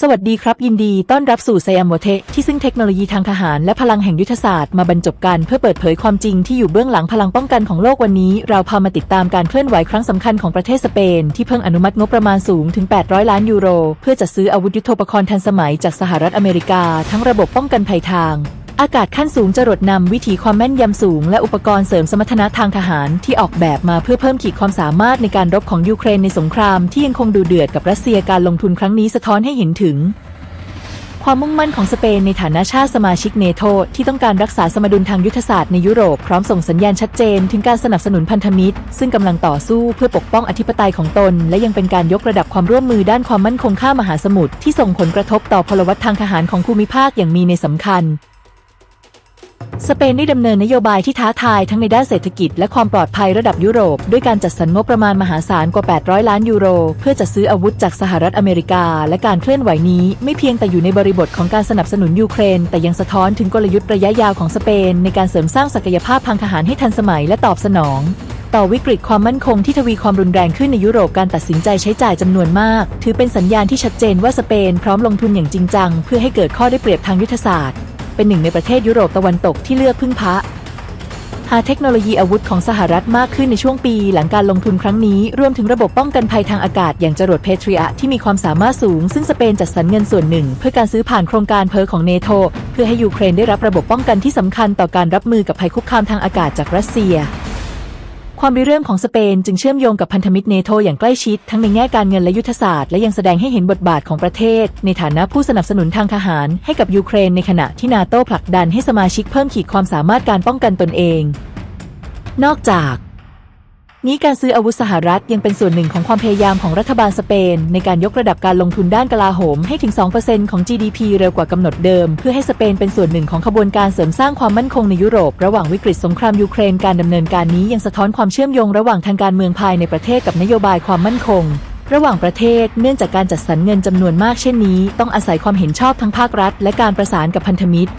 สวัสดีครับยินดีต้อนรับสู่ไซอัมโมเทที่ซึ่งเทคโนโลยีทางทหารและพลังแห่งยุทธศาสตร์มาบรรจบกันเพื่อเปิดเผยความจริงที่อยู่เบื้องหลังพลังป้องกันของโลกวันนี้ เราพามาติดตามการเคลื่อนไหวครั้งสำคัญของประเทศสเปน ที่เพิ่งอนุมัติงบประมาณสูงถึง 800 ล้านยูโร เพื่อจัดซื้ออาวุธยุทโธปกรณ์ทันสมัยจากสหรัฐอเมริกา ทั้งระบบป้องกันภัยทาง อากาศขั้นสูงจรดนำวิถีความแม่นยำสูง และอุปกรณ์เสริมสมรรถนะทางทหารที่ออกแบบมาเพื่อเพิ่มขีดความสามารถในการรบของยูเครนในสงครามที่ยังคงดูเดือดกับรัสเซียการลงทุนครั้งนี้สะท้อนให้เห็นถึง ความมุ่งมั่นของสเปนในฐานะชาติสมาชิกเนโตที่ต้องการรักษาสมดุลทางยุทธศาสตร์ในยุโรปพร้อมส่งสัญญาณชัดเจน ถึงการสนับสนุนพันธมิตร ซึ่งกำลังต่อสู้เพื่อปกป้องอธิปไตยของตน และยังเป็นการยกระดับความร่วมมือด้านความมั่นคงข้ามมหาสมุทรที่ส่งผลกระทบต่อพลวัตทางทหารของภูมิภาคอย่างมีในสำคัญ สเปนได้ดำเนินนโยบายที่ท้าทายทั้งในด้านเศรษฐกิจและความปลอดภัยระดับยุโรป ด้วยการจัดสรรงบประมาณมหาศาลกว่า 800 ล้านยูโร เพื่อจัดซื้ออาวุธจากสหรัฐอเมริกา และการเคลื่อนไหวนี้ไม่เพียงแต่อยู่ในบริบทของการสนับสนุนยูเครน แต่ยังสะท้อนถึงกลยุทธ์ระยะยาวของสเปน ในการเสริมสร้างศักยภาพทางทหารให้ทันสมัยและตอบสนองต่อวิกฤตความมั่นคงที่ทวีความรุนแรงขึ้นในยุโรปการตัดสินใจใช้จ่ายจำนวนมาก ถือเป็นสัญญาณที่ชัดเจนว่าสเปนพร้อมลงทุนอย่างจริงจัง เพื่อให้เกิดข้อได้เปรียบทางยุทธศาสตร์ เป็นหนึ่งในประเทศยุโรปตะวันตกที่เลือกพึ่งพะหาเทคโนโลยีอาวุธของสหรัฐมากขึ้นในช่วงปี หลังการลงทุนครั้งนี้ รวมถึงระบบป้องกันภัยทางอากาศอย่างจรวดเพทริอที่มีความสามารถสูง ซึ่งสเปนจัดสรรเงินส่วนหนึ่ง เพื่อการซื้อผ่านโครงการเพอของเนโตเพื่อให้ยูเครนได้รับระบบป้องกันที่สำคัญต่อการรับมือกับภัยคุกคามทางอากาศจากรัสเซีย ความริเริ่มของสเปนจึงเชื่อมโยงกับพันธมิตรเนโธอย่างใกล้ชิด ทั้งในแง่การเงินและยุทธศาสตร์และยังแสดงให้เห็นบทบาทของประเทศ ในฐานะผู้สนับสนุนทางทหารให้กับยูเครนในขณะที่นาโตผลักดันให้สมาชิกเพิ่มขีดความสามารถการป้องกันตนเอง นอกจาก นี้การซื้ออาวุธสหรัฐยังเป็นส่วนหนึ่งของความพยายามของรัฐบาลสเปน ในการยกระดับการลงทุนด้านกลาโหมให้ถึง 2%ของ GDP เร็วกว่ากำหนดเดิม เพื่อให้สเปนเป็นส่วนหนึ่งของขบวนการเสริมสร้างความมั่นคงในยุโรป ระหว่างวิกฤตสงครามยูเครนการดำเนินการนี้ยังสะท้อนความเชื่อมโยงระหว่างทางการเมืองภายในประเทศกับนโยบายความมั่นคงระหว่างประเทศเนื่องจากการจัดสรรเงินจำนวนมากเช่นนี้ ต้องอาศัยความเห็นชอบทั้งภาครัฐ และการประสานกับพันธมิตร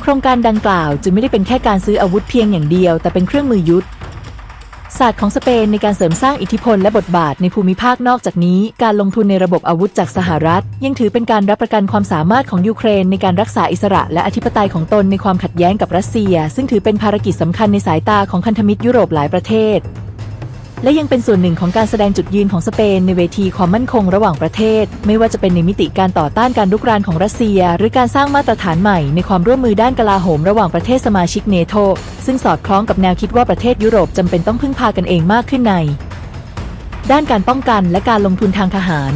โครงการดังกล่าวจึงไม่ได้เป็นแค่การซื้ออาวุธเพียงอย่างเดียว แต่เป็นเครื่องมือยุทธ ศาสตร์ของสเปนในการเสริมสร้างอิทธิพลและบทบาทในภูมิภาคนอกจากนี้ การลงทุนในระบบอาวุธจากสหรัฐ ยังถือเป็นการรับประกันความสามารถของยูเครนในการรักษาอิสระและอธิปไตยของตนในความขัดแย้งกับรัสเซีย ซึ่งถือเป็นภารกิจสำคัญในสายตาของพันธมิตรยุโรปหลายประเทศ และยังเป็นส่วนหนึ่งของการแสดงจุดยืนของสเปนในเวทีความมั่นคงระหว่างประเทศ ไม่ว่าจะเป็นในมิติการต่อต้านการลุกรานของรัสเซีย หรือการสร้างมาตรฐานใหม่ในความร่วมมือด้านกลาโหมระหว่างประเทศสมาชิกเนโตซึ่งสอดคล้องกับแนวคิดว่าประเทศยุโรปจำเป็นต้องพึ่งพากันเองมากขึ้นใน ด้านการป้องกันและการลงทุนทางทหาร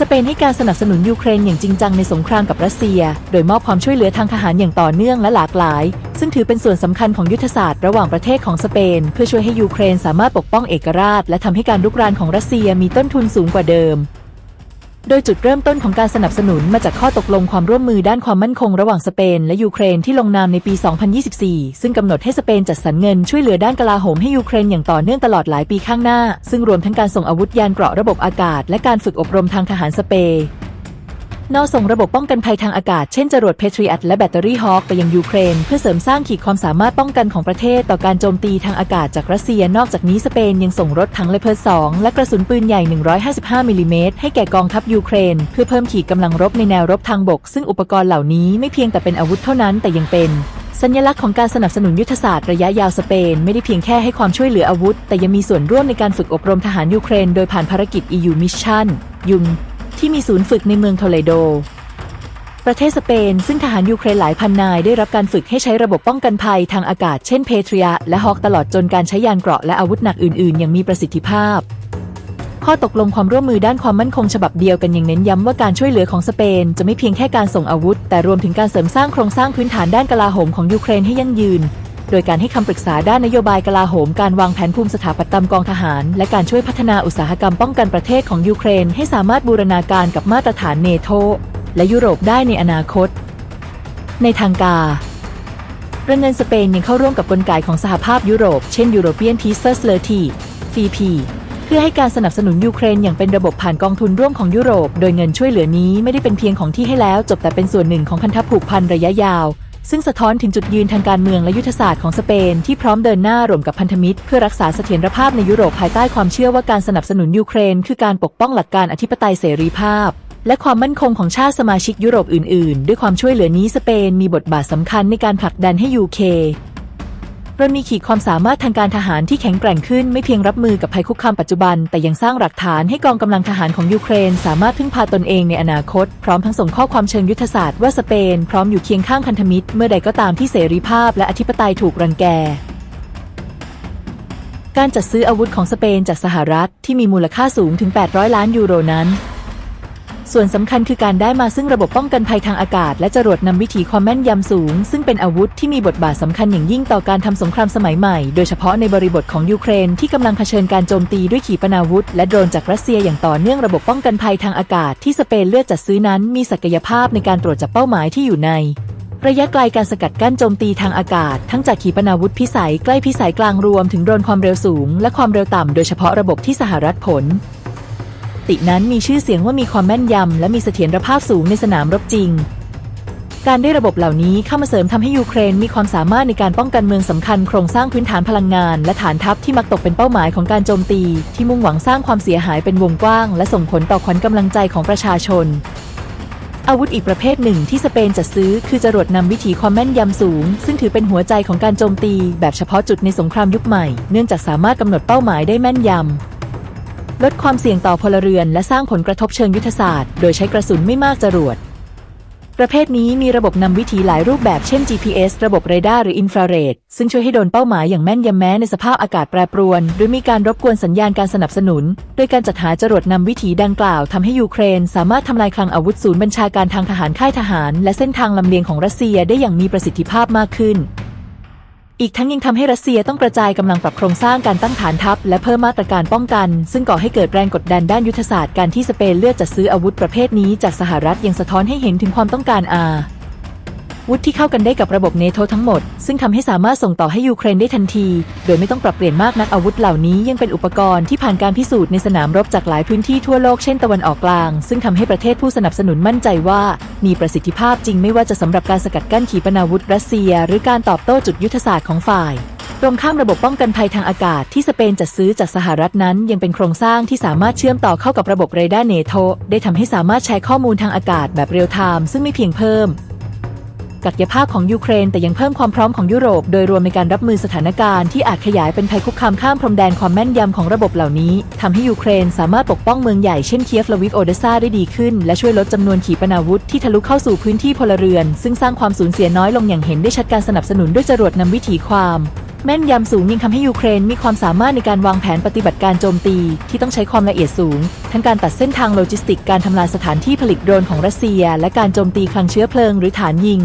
สเปนให้การสนับสนุนยูเครนอย่างจริงจังในสงครามกับรัสเซีย โดยมอบความช่วยเหลือทางทหารอย่างต่อเนื่องและหลากหลาย ซึ่งถือเป็นส่วนสำคัญของยุทธศาสตร์ระหว่างประเทศของสเปน เพื่อช่วยให้ยูเครนสามารถปกป้องเอกราช และทำให้การลุกรานของรัสเซียมีต้นทุนสูงกว่าเดิม โดยจุดเริ่มต้นของการสนับสนุนมาจากข้อตกลงความร่วมมือด้านความมั่นคงระหว่างสเปนและยูเครนที่ลงนามในปี 2024 ซึ่งกำหนดให้สเปนจัดสรรเงินช่วยเหลือด้านกลาโหมให้ยูเครนอย่างต่อเนื่องตลอดหลายปีข้างหน้า ซึ่งรวมทั้งการส่งอาวุธยานเกราะระบบอากาศ และการฝึกอบรมทางทหารสเปน นอส่งระบบป้องกันภัยทางอากาศเช่นจรวดเพทริอัตและแบตเตอรี่ฮอคไปยังยูเครน เพื่อเสริมสร้างขีดความสามารถป้องกันของประเทศต่อการโจมตีทางอากาศจากรัสเซีย นอกจากนี้สเปนยังส่งรถถังเลเพิร์ด2และกระสุนปืนใหญ่ 155มิลลิเมตรให้แก่กองทัพยูเครน เพื่อเพิ่มขีดกำลังรบในแนวรบทางบก ซึ่งอุปกรณ์เหล่านี้ไม่เพียงแต่เป็นอาวุธเท่านั้นแต่ยังเป็นสัญลักษณ์ของการสนับสนุนยุทธศาสตร์ระยะยาวสเปน ไม่ได้เพียงแค่ให้ความช่วยเหลืออาวุธ แต่ยังมีส่วนร่วมในการฝึกอบรมทหารยูเครน โดยผ่านภารกิจ EU Mission ยุง ที่มีศูนย์ฝึกในเมืองโทเลโด ประเทศสเปน ซึ่งทหารยูเครนหลายพันนายได้รับการฝึกให้ใช้ระบบป้องกันภัยทางอากาศเช่นเพทริยและฮอกตลอดจนการใช้ยานเกราะและอาวุธหนักอื่นๆ อย่างมีประสิทธิภาพข้อตกลงความร่วมมือด้านความมั่นคงฉบับเดียวกันยังเน้นย้ำว่าการช่วยเหลือของสเปน จะไม่เพียงแค่การส่งอาวุธ แต่รวมถึงการเสริมสร้างโครงสร้างพื้นฐานด้านกลาโหมของยูเครนให้ยั่งยืน โดยการให้คำปรึกษาด้านนโยบายกลาโหมการวางแผนภูมิสถาปัตยกรรมทหาร และการช่วยพัฒนาอุตสาหกรรมป้องกันประเทศของยูเครน ให้สามารถบูรณาการกับมาตรฐานเนโตและยุโรปได้ในอนาคต ในทางการเรื่องเงินสเปนยังเข้าร่วมกับกลไกของสหภาพยุโรป เช่น European Peace Facility FP เพื่อให้การสนับสนุนยูเครนอย่างเป็นระบบผ่านกองทุนร่วมของยุโรป โดยเงินช่วยเหลือนี้ไม่ได้เป็นเพียงของที่ให้แล้วจบแต่เป็นส่วนหนึ่งของพันธผูกพันระยะยาว ซึ่งสะท้อนถึงจุดยืนทางการเมืองและยุทธศาสตร์ของสเปนที่พร้อมเดินหน้าร่วมกับพันธมิตร เพื่อรักษาเสถียรภาพในยุโรปภายใต้ความเชื่อว่าการสนับสนุนยูเครน คือการปกป้องหลักการอธิปไตยเสรีภาพ และความมั่นคงของชาติสมาชิกยุโรปอื่น ๆ ด้วยความช่วยเหลือนี้สเปนมีบทบาทสำคัญในการผลักดันให้ยูเค เรามีขีดความสามารถทางการทหารที่แข็งแกร่งขึ้นไม่เพียงรับมือกับภัยคุกคามปัจจุบัน แต่ยังสร้างหลักฐานให้กองกำลังทหารของยูเครน สามารถพึ่งพาตนเองในอนาคต พร้อมทั้งส่งข้อความเชิงยุทธศาสตร์ว่าสเปนพร้อมอยู่เคียงข้างพันธมิตร เมื่อใดก็ตามที่เสรีภาพและอธิปไตยถูกรังแกการจัดซื้ออาวุธของสเปนจากสหรัฐที่มีมูลค่าสูงถึง 800 ล้านยูโรนั้น ส่วนสำคัญคือการได้มาซึ่งระบบป้องกันภัยทางอากาศ และจรวดนำวิถีความแม่นยำสูง ซึ่งเป็นอาวุธที่มีบทบาทสำคัญอย่างยิ่งต่อการทำสงครามสมัยใหม่ โดยเฉพาะในบริบทของยูเครนที่กำลังเผชิญการโจมตีด้วยขีปนาวุธ และโดรนจากรัสเซียอย่างต่อเนื่องระบบป้องกันภัยทางอากาศ ที่สเปนเลือกจัดซื้อนั้น มีศักยภาพในการตรวจจับเป้าหมายที่อยู่ในระยะไกลการสกัดกั้นโจมตีทางอากาศ ทั้งจากขีปนาวุธพิสัยใกล้พิสัยกลางรวมถึงโดรนความเร็วสูง และความเร็วต่ำโดยเฉพาะระบบที่สหรัฐผล ตินั้นมีชื่อเสียงว่ามีความแม่นยำ และมีเสถียรภาพสูงในสนามรบจริง การได้ระบบเหล่านี้เข้ามาเสริมทำให้ยูเครนมีความสามารถในการป้องกันเมืองสำคัญโครงสร้างพื้นฐานพลังงาน และฐานทัพที่มักตกเป็นเป้าหมายของการโจมตี ที่มุ่งหวังสร้างความเสียหายเป็นวงกว้าง และส่งผลต่อขวัญกำลังใจของประชาชนอาวุธอีกประเภทหนึ่งที่สเปนจัดซื้อคือจรวดนำวิถีความแม่นยำสูง ซึ่งถือเป็นหัวใจของการโจมตี แบบเฉพาะจุดในสงครามยุคใหม่ เนื่องจากสามารถกำหนดเป้าหมายได้แม่นยำ ลดความเสี่ยงต่อพลเรือน และสร้างผลกระทบเชิงยุทธศาสตร์ โดยใช้กระสุนไม่มากจรวด ประเภทนี้มีระบบนำวิถีหลายรูปแบบเช่น GPS ระบบเรดาร์หรืออินฟราเรดซึ่งช่วยให้โดนเป้าหมายอย่างแม่นยำแม้ในสภาพอากาศแปรปรวน หรือมีการรบกวนสัญญาณการสนับสนุน โดยการจัดหาจรวดนำวิถีดังกล่าวทำให้ยูเครน สามารถทำลายคลังอาวุธศูนย์บัญชาการทางทหารค่ายทหาร และเส้นทางลำเลียงของรัสเซียได้อย่างมีประสิทธิภาพมากขึ้น อีกทั้งยังทำให้รัสเซียต้องกระจายกำลังปรับโครงสร้างการตั้งฐานทัพ และเพิ่มมาตรการป้องกัน ซึ่งก่อให้เกิดแรงกดดันด้านยุทธศาสตร์การที่สเปนเลือกจัดซื้ออาวุธประเภทนี้จากสหรัฐยังสะท้อนให้เห็นถึงความต้องการอา วุธที่เข้ากันได้กับระบบเนโธทั้งหมด ซึ่งทำให้สามารถส่งต่อให้ยูเครนได้ทันที โดยไม่ต้องปรับเปลี่ยนมากนักอาวุธเหล่านี้ยังเป็นอุปกรณ์ที่ผ่านการพิสูจน์ในสนามรบจากหลายพื้นที่ทั่วโลกเช่นตะวันออกกลาง ซึ่งทำให้ประเทศผู้สนับสนุนมั่นใจว่า มีประสิทธิภาพจริงไม่ว่าจะสำหรับการสกัดกั้นขีปนาวุธรัสเซีย หรือการตอบโต้จุดยุทธศาสตร์ของฝ่ายตรงข้ามระบบป้องกันภัยทางอากาศที่สเปนจัดซื้อจากสหรัฐนั้น ยังเป็นโครงสร้างที่สามารถเชื่อมต่อเข้ากับระบบเรดาร์เนโธได้ทำให้สามารถใช้ข้อมูลทางอากาศแบบเรียลไทม์ซึ่งไม่เพียงเพิ่ม ศักยภาพของยูเครนแต่ยังเพิ่มความพร้อมของยุโรป โดยรวมในการรับมือสถานการณ์ที่อาจขยายเป็นภัยคุกคามข้ามพรมแดนความแม่นยำของระบบเหล่านี้ทำให้ยูเครนสามารถปกป้องเมืองใหญ่เช่นเคียฟลาวิฟโอเดซาได้ดีขึ้น และช่วยลดจำนวนขีปนาวุธที่ทะลุเข้าสู่พื้นที่พลเรือน ซึ่งสร้างความสูญเสียน้อยลงอย่างเห็นได้ชัดการสนับสนุนด้วยจรวดนำวิถีความแม่นยำสูงยังทำให้ยูเครนมีความสามารถในการวางแผนปฏิบัติการโจมตี ที่ต้องใช้ความละเอียดสูง ทั้งการตัดเส้นทางโลจิสติก การทำลายสถานที่ผลิตโดรนของรัสเซีย และการโจมตีคลังเชื้อเพลิงหรือฐานยิง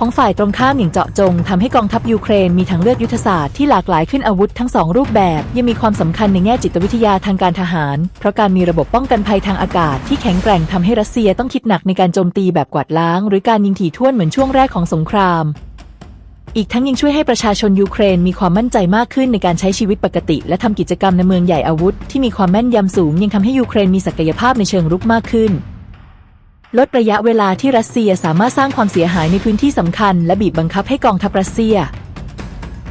ของฝ่ายตรงข้ามอย่างเจาะจงทำให้กองทัพยูเครนมีทางเลือกยุทธศาสตร์ที่หลากหลายขึ้นอาวุธทั้งสองรูปแบบ ยังมีความสำคัญในแง่จิตวิทยาทางการทหาร เพราะการมีระบบป้องกันภัยทางอากาศ ที่แข็งแกร่งทำให้รัสเซียต้องคิดหนักในการโจมตีแบบกวาดล้าง หรือการยิงถี่ถ้วนเหมือนช่วงแรกของสงครามอีกทั้งยังช่วยให้ประชาชนยูเครนมีความมั่นใจมากขึ้นในการใช้ชีวิตปกติ และทำกิจกรรมในเมืองใหญ่อาวุธ ที่มีความแม่นยำสูง ยังทำให้ยูเครนมีศักยภาพในเชิงรุกมากขึ้น ลดระยะเวลาที่รัสเซียสามารถสร้างความเสียหายในพื้นที่สำคัญ และบีบบังคับให้กองทัพรัสเซีย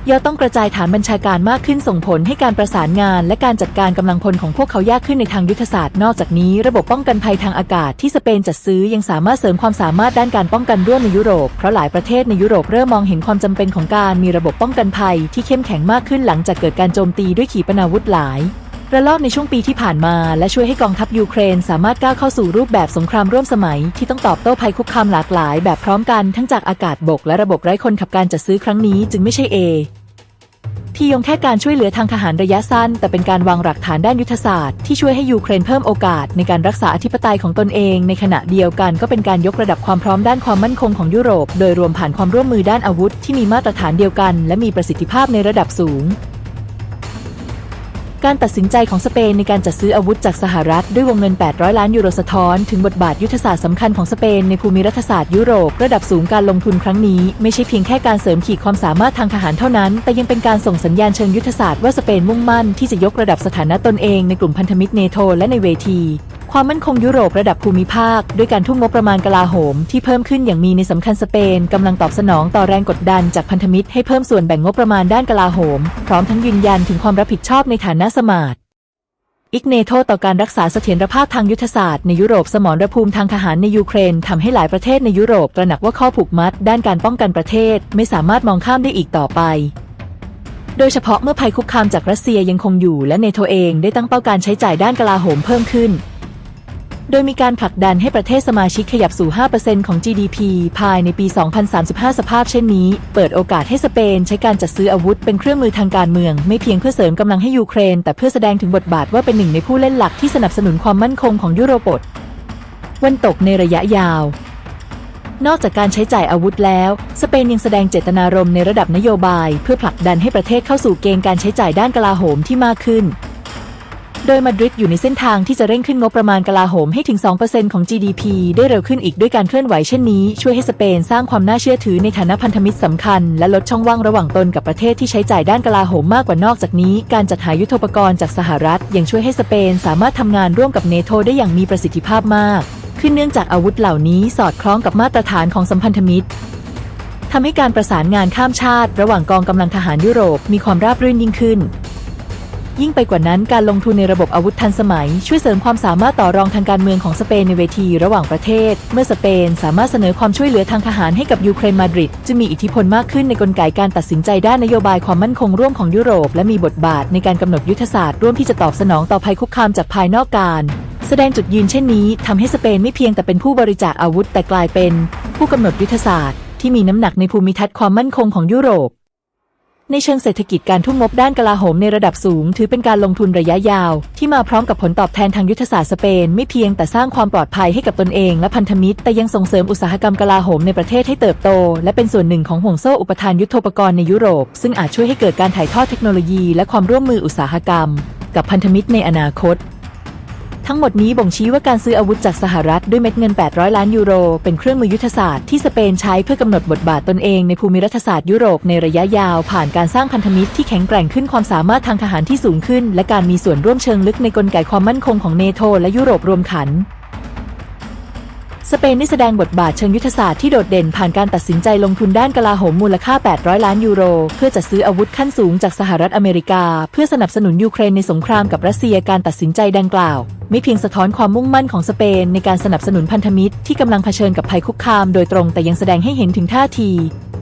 ย่อต้องกระจายฐานบัญชาการมากขึ้นส่งผลให้การประสานงานและการจัดการกำลังพลของพวกเขายากขึ้นในทางยุทธศาสตร์ นอกจากนี้ระบบป้องกันภัยทางอากาศที่สเปนจัดซื้อยังสามารถเสริมความสามารถด้านการป้องกันร่วมในยุโรป เพราะหลายประเทศในยุโรปเริ่มมองเห็นความจำเป็นของการมีระบบป้องกันภัยที่เข้มแข็งมากขึ้นหลังจากเกิดการโจมตีด้วยขีปนาวุธหลาย ระลอกในช่วงปีที่ผ่านมา และช่วยให้กองทัพยูเครน สามารถก้าวเข้าสู่รูปแบบสงครามร่วมสมัย ที่ต้องตอบโต้ภัยคุกคามหลากหลาย แบบพร้อมกันทั้งจากอากาศบก และระบบไร้คนขับการจัดซื้อครั้งนี้จึงไม่ใช่เอที่ยงแค่การช่วยเหลือทางทหารระยะสั้น แต่เป็นการวางหลักฐานด้านยุทธศาสตร์ที่ช่วยให้ยูเครนเพิ่มโอกาสในการรักษาอธิปไตยของตนเอง ในขณะเดียวกันก็เป็นการยกระดับความพร้อมด้านความมั่นคงของยุโรป โดยรวมผ่านความร่วมมือด้านอาวุธ ที่มีมาตรฐานเดียวกัน และมีประสิทธิภาพในระดับสูง การตัดสินใจของสเปนในการจัดซื้ออาวุธจากสหรัฐด้วยวงเงิน 800 ล้านยูโรสะท้อน ถึงบทบาทยุทธศาสตร์สำคัญของสเปนในภูมิรัฐศาสตร์ยุโรป ระดับสูงการลงทุนครั้งนี้ ไม่ใช่เพียงแค่การเสริมขีดความสามารถทางทหารเท่านั้น แต่ยังเป็นการส่งสัญญาณเชิงยุทธศาสตร์ว่าสเปนมุ่งมั่นที่จะยกระดับสถานะตนเองในกลุ่มพันธมิตรเนโตและในเวทีความมั่นคงยุโรประดับภูมิภาค ด้วยการทุ่มงบประมาณกลาโหม ที่เพิ่มขึ้นอย่างมีในสำคัญสเปนกำลังตอบสนองต่อแรงกดดันจากพันธมิตรให้เพิ่มส่วนแบ่งงบประมาณด้านกลาโหม พร้อมทั้งยืนยันถึงความรับผิดชอบในฐานะสมาร์ทอิกเนโตต่อการรักษาเสถียรภาพทางยุทธศาสตร์ในยุโรปสมรภูมิทางทหารในยูเครนทำให้หลายประเทศในยุโรปตระหนักว่าข้อผูกมัด ด้านการป้องกันประเทศไม่สามารถมองข้ามได้อีกต่อไป โดยเฉพาะเมื่อภัยคุกคามจากรัสเซียยังคงอยู่และเนโตเองได้ตั้งเป้าการใช้จ่ายด้านกลาโหมเพิ่มขึ้น โดยมีการผลักดันให้ประเทศสมาชิกขยับสู่ 5%ของ GDP ภายในปี 2035 สภาพเช่นนี้ เปิดโอกาสให้สเปนใช้การจัดซื้ออาวุธเป็นเครื่องมือทางการเมือง ไม่เพียงเพื่อเสริมกำลังให้ยูเครน แต่เพื่อแสดงถึงบทบาทว่าเป็นหนึ่งในผู้เล่นหลักที่สนับสนุนความมั่นคงของยุโรปวันตกในระยะยาว นอกจากการใช้จ่ายอาวุธแล้ว สเปนยังแสดงเจตนารมณ์ในระดับนโยบาย เพื่อผลักดันให้ประเทศเข้าสู่เกณฑ์การใช้จ่ายด้านกลาโหมที่มากขึ้น โดยมาดริดอยู่ในเส้นทางที่จะเร่งขึ้นงบประมาณกลาโหมให้ถึง 2%ของ GDP ได้เร็วขึ้นอีกด้วยการเคลื่อนไหวเช่นนี้ ช่วยให้สเปนสร้างความน่าเชื่อถือในฐานะพันธมิตรสำคัญ และลดช่องว่างระหว่างตนกับประเทศที่ใช้จ่ายด้านกลาโหมมากกว่านอกจากนี้ การจัดหายุทโธปกรณ์จากสหรัฐ ยังช่วยให้สเปนสามารถทำงานร่วมกับเนโตได้อย่างมีประสิทธิภาพมาก ขึ้นเนื่องจากอาวุธเหล่านี้สอดคล้องกับมาตรฐานของสัมพันธมิตรทำให้การประสานงานข้ามชาติ ระหว่างกองกำลังทหารยุโรปมีความราบรื่นยิ่งขึ้น ยิ่งไปกว่านั้นการลงทุนในระบบอาวุธทันสมัย ช่วยเสริมความสามารถต่อรองทางการเมืองของสเปนในเวทีระหว่างประเทศ เมื่อสเปนสามารถเสนอความช่วยเหลือทางทหารให้กับยูเครนมาดริดจะมีอิทธิพลมากขึ้นในกลไกการตัดสินใจด้านนโยบายความมั่นคงร่วมของยุโรป และมีบทบาทในการกำหนดยุทธศาสตร์ร่วมที่จะตอบสนองต่อภัยคุกคามจากภายนอกการแสดงจุดยืนเช่นนี้ทำให้สเปนไม่เพียงแต่เป็นผู้บริจาคอาวุธแต่กลายเป็น ผู้กำหนดยุทธศาสตร์ ที่มีน้ำหนักในภูมิทัศน์ความมั่นคงของยุโรป ในเชิงเศรษฐกิจการทุ่มงบด้านกลาโหมในระดับสูง ถือเป็นการลงทุนระยะยาว ที่มาพร้อมกับผลตอบแทนทางยุทธศาสตร์สเปน ไม่เพียงแต่สร้างความปลอดภัยให้กับตนเองและพันธมิตร แต่ยังส่งเสริมอุตสาหกรรมกลาโหมในประเทศให้เติบโต และเป็นส่วนหนึ่งของห่วงโซ่อุปทานยุทโธปกรณ์ในยุโรป ซึ่งอาจช่วยให้เกิดการถ่ายทอดเทคโนโลยี และความร่วมมืออุตสาหกรรม กับพันธมิตรในอนาคต ทั้งหมดนี้บ่งชี้ว่าการซื้ออาวุธจากสหรัฐด้วยเม็ดเงิน 800 ล้านยูโร เป็นเครื่องมือยุทธศาสตร์ที่สเปนใช้เพื่อกำหนดบทบาทตนเองในภูมิรัฐศาสตร์ยุโรปในระยะยาว ผ่านการสร้างพันธมิตรที่แข็งแกร่งขึ้นความสามารถทางทหารที่สูงขึ้น และการมีส่วนร่วมเชิงลึกในกลไกความมั่นคงของเนโธและยุโรปรวมขัน สเปนได้แสดงบทบาทเชิงยุทธศาสตร์ที่โดดเด่นผ่านการตัดสินใจลงทุนด้านกลาโหมมูลค่า 800 ล้านยูโร เพื่อจัดซื้ออาวุธขั้นสูงจากสหรัฐอเมริกา เพื่อสนับสนุนยูเครนในสงครามกับรัสเซียการตัดสินใจดังกล่าว ไม่เพียงสะท้อนความมุ่งมั่นของสเปนในการสนับสนุนพันธมิตรที่กำลังเผชิญกับภัยคุกคามโดยตรงแต่ยังแสดงให้เห็นถึงท่าที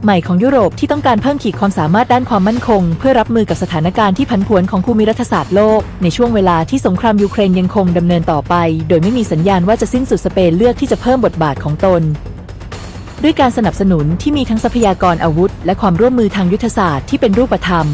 ใหม่ของยุโรปที่ต้องการเพิ่มขีดความสามารถด้านความมั่นคง เพื่อรับมือกับสถานการณ์ที่ผันผวนของภูมิรัฐศาสตร์โลก ในช่วงเวลาที่สงครามยูเครนยังคงดำเนินต่อไป โดยไม่มีสัญญาณว่าจะสิ้นสุดสเปนเลือกที่จะเพิ่มบทบาทของตนด้วยการสนับสนุนที่มีทั้งทรัพยากรอาวุธ และความร่วมมือทางยุทธศาสตร์ที่เป็นรูปธรรม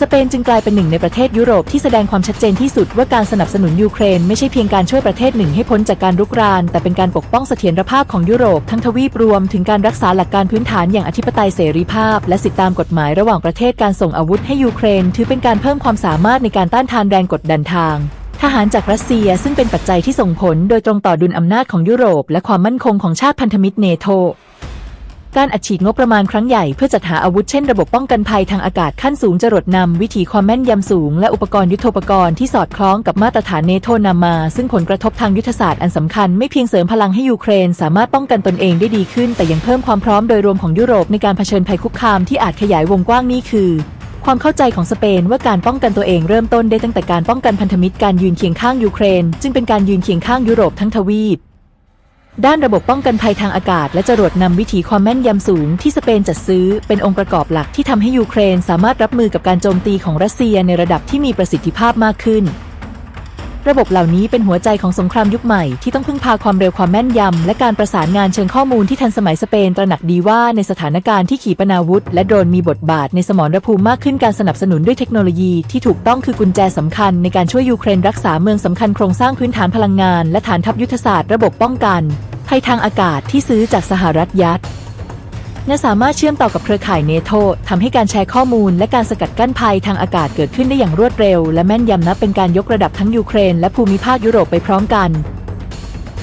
สเปนจึงกลายเป็นหนึ่งในประเทศยุโรปที่แสดงความชัดเจนที่สุดว่าการสนับสนุนยูเครนไม่ใช่เพียงการช่วยประเทศหนึ่งให้พ้นจากการรุกราน แต่เป็นการปกป้องเสถียรภาพของยุโรปทั้งทวีปรวมถึงการรักษาหลักการพื้นฐานอย่างอธิปไตยเสรีภาพ และสิทธิตามกฎหมายระหว่างประเทศการส่งอาวุธให้ยูเครน ถือเป็นการเพิ่มความสามารถในการต้านทานแรงกดดันทางทหารจากรัสเซียซึ่งเป็นปัจจัยที่ส่งผลโดยตรงต่อดุลอำนาจของยุโรป และความมั่นคงของชาติพันธมิตรเนโต การอัดฉีดงบประมาณครั้งใหญ่เพื่อจัดหาอาวุธเช่นระบบป้องกันภัยทางอากาศขั้นสูงจรวดนำวิถีความแม่นยำสูง และอุปกรณ์ยุทโธปกรณ์ที่สอดคล้องกับมาตรฐานเนโตนำมา ซึ่งผลกระทบทางยุทธศาสตร์อันสำคัญไม่เพียงเสริมพลังให้ยูเครน สามารถป้องกันตนเองได้ดีขึ้น แต่ยังเพิ่มความพร้อมโดยรวมของยุโรปในการเผชิญภัยคุกคามที่อาจขยายวงกว้างนี่คือความเข้าใจของสเปนว่าการป้องกันตัวเองเริ่มต้นได้ตั้งแต่การป้องกันพันธมิตรการยืนเคียงข้างยูเครน จึงเป็นการยืนเคียงข้างยุโรปทั้งทวีป ด้านระบบป้องกันภัยทางอากาศ และจรวดนำวิถีความแม่นยำสูงที่สเปนจัดซื้อ เป็นองค์ประกอบหลักที่ทำให้ยูเครนสามารถรับมือกับการโจมตีของรัสเซียในระดับที่มีประสิทธิภาพมากขึ้น ระบบเหล่านี้เป็นหัวใจของสงครามยุคใหม่ที่ต้องพึ่งพาความเร็วความแม่นยำ และการประสานงานเชิงข้อมูลที่ทันสมัยสเปนตระหนักดีว่าในสถานการณ์ที่ขีปนาวุธ และโดรนมีบทบาทในสมรภูมิมากขึ้นการสนับสนุนด้วยเทคโนโลยีที่ถูกต้องคือกุญแจสำคัญในการช่วยยูเครนรักษาเมืองสำคัญโครงสร้างพื้นฐานพลังงาน และฐานทัพยุทธศาสตร์ระบบป้องกันภัยทางอากาศที่ซื้อจากสหรัฐยัด และสามารถเชื่อมต่อกับเครือข่ายเนโตทำให้การแชร์ข้อมูล และการสกัดกั้นภัยทางอากาศเกิดขึ้นได้อย่างรวดเร็ว และแม่นยำนับเป็นการยกระดับทั้งยูเครน และภูมิภาคยุโรปไปพร้อมกัน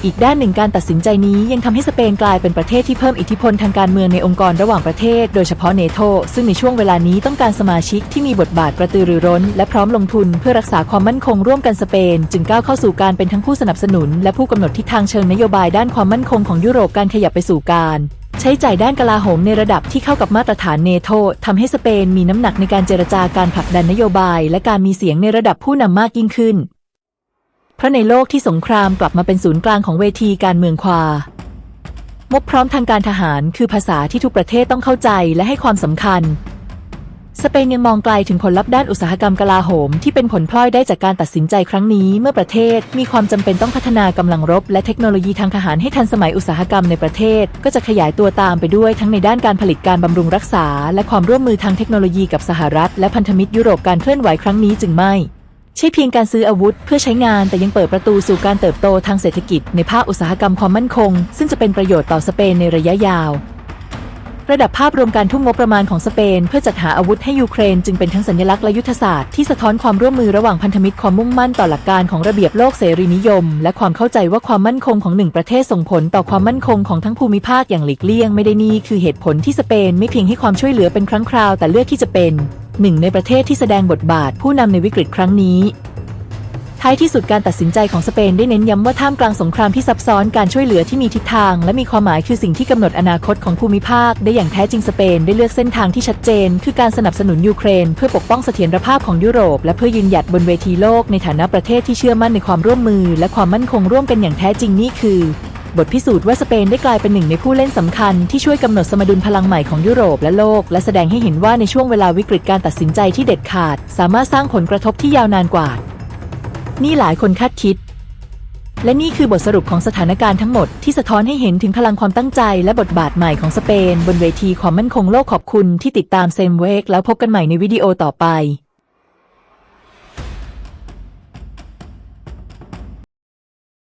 อีกด้านหนึ่งการตัดสินใจนี้ยังทำให้สเปนกลายเป็นประเทศที่เพิ่มอิทธิพลทางการเมืองในองค์กรระหว่างประเทศ โดยเฉพาะเนโตซึ่งในช่วงเวลานี้ต้องการสมาชิกที่มีบทบาทกระตือรือร้น และพร้อมลงทุนเพื่อรักษาความมั่นคงร่วมกันสเปน จึงก้าวเข้าสู่การเป็นทั้งผู้สนับสนุน และผู้กำหนดทิศทางเชิงนโยบายด้านความมั่นคงของยุโรปการขยับไปสู่การ ใช้จ่ายด้านกลาโหมในระดับที่เข้ากับมาตรฐานเนโตทำให้สเปนมีน้ำหนักในการเจรจาการผลักดันนโยบาย และการมีเสียงในระดับผู้นำมากยิ่งขึ้น เพราะในโลกที่สงครามกลับมาเป็นศูนย์กลางของเวทีการเมืองความบพร้อมทางการทหารคือภาษาที่ทุกประเทศต้องเข้าใจและให้ความสำคัญ สเปนยังมองไกลถึงผลลัพธ์ด้านอุตสาหกรรมกลาโหม ที่เป็นผลพลอยได้จากการตัดสินใจครั้งนี้เมื่อประเทศ มีความจำเป็นต้องพัฒนากำลังรบ และเทคโนโลยีทางทหารให้ทันสมัยอุตสาหกรรมในประเทศ ก็จะขยายตัวตามไปด้วยทั้งในด้านการผลิตการบำรุงรักษา และความร่วมมือทางเทคโนโลยีกับสหรัฐ และพันธมิตรยุโรปการเคลื่อนไหวครั้งนี้จึงไม่ใช่เพียงการซื้ออาวุธเพื่อใช้งานแต่ยังเปิดประตูสู่การเติบโตทางเศรษฐกิจในภาคอุตสาหกรรมความมั่นคง ซึ่งจะเป็นประโยชน์ต่อสเปนในระยะยาว ระดับภาพรวมการทุ่มงบประมาณของสเปน เพื่อจัดหาอาวุธให้ยูเครนจึงเป็นทั้งสัญลักษณ์และยุทธศาสตร์ที่สะท้อนความร่วมมือระหว่างพันธมิตรความมุ่งมั่นต่อหลักการของระเบียบโลกเสรีนิยม และความเข้าใจว่าความมั่นคงของหนึ่งประเทศส่งผลต่อความมั่นคงของทั้งภูมิภาคอย่างหลีกเลี่ยงไม่ได้นี่คือเหตุผลที่สเปนไม่เพียงให้ความช่วยเหลือเป็นครั้งคราวแต่เลือกที่จะเป็นหนึ่งในประเทศที่แสดงบทบาทผู้นำในวิกฤตครั้งนี้ ท้ายที่สุดการตัดสินใจของสเปนได้เน้นย้ำว่าท่ามกลางสงครามที่ซับซ้อนการช่วยเหลือที่มีทิศทาง และมีความหมายคือสิ่งที่กำหนดอนาคตของภูมิภาค ได้อย่างแท้จริงสเปนได้เลือกเส้นทางที่ชัดเจน คือการสนับสนุนยูเครน เพื่อปกป้องเสถียรภาพของยุโรป และเพื่อยืนหยัดบนเวทีโลกในฐานะประเทศที่เชื่อมั่นในความร่วมมือ และความมั่นคงร่วมกันอย่างแท้จริงนี่คือบทพิสูจน์ว่าสเปนได้กลายเป็นหนึ่งในผู้เล่นสำคัญที่ช่วยกำหนดสมดุลพลังใหม่ของยุโรปและโลก และแสดงให้เห็นว่าในช่วงเวลาวิกฤตการตัดสินใจที่เด็ดขาด สามารถสร้างผลกระทบที่ยาวนานกว่า นี่หลายคนคาดคิด และนี่คือบทสรุปของสถานการณ์ทั้งหมดที่สะท้อนให้เห็นถึงพลังความตั้งใจและบทบาทใหม่ของสเปน บนเวทีความมั่นคงโลกขอบคุณที่ติดตามเซมเวกแล้วพบกันใหม่ในวิดีโอต่อไป